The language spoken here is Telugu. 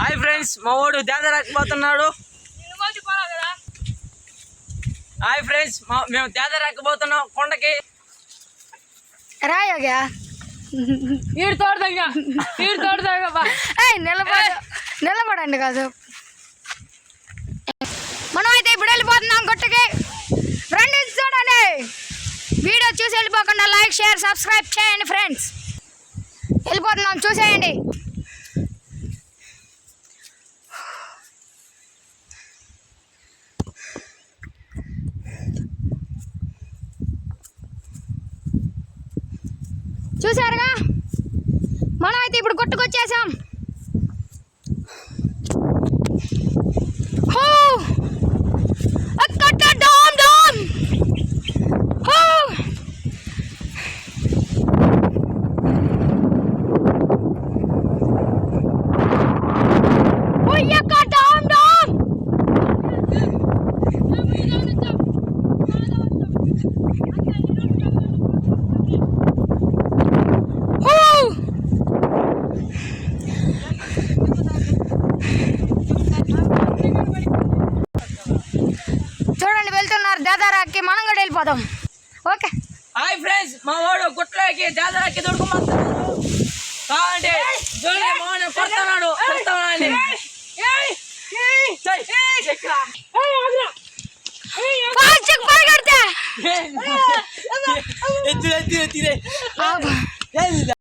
హాయ్ ఫ్రెండ్స్ మా వాడు దేదరాకపోతున్నాడు హాయ్ ఫ్రెండ్స్ మా మేము దేదరాకపోతున్నాం కొండకి. రాయోగా? ఈడు తోడదంగా ఈడు తోడదంగా బా. ఏయ్ నిలబడ నిలబడండి కాదు. మనం అయితే ఇప్పుడు వెళ్ళిపోతున్నాం గుట్టకి రండి చూడండి. వీడియో చూసి వెళ్ళిపోకుండా లైక్ షేర్ సబ్స్క్రైబ్ చేయండి ఫ్రెండ్స్ వెళ్ళిపోతున్నాం చూసేయండి. చూసారుగా మనం అయితే ఇప్పుడు గుట్టుకొచ్చేసాం వెళ్తున్నారు దాదారాకి మనం కూడా వెళ్ళిపోదాం ఓకే హాయ్ ఫ్రెండ్స్ మా వాడు గుట్లోకి దేదరాకి దొడుకుమంటున్నాడు కావండి చూడండి మా వాడిని కొడుతున్నాడు కొడుతున్నాడు ఫాస్ట్గా పరిగెడితే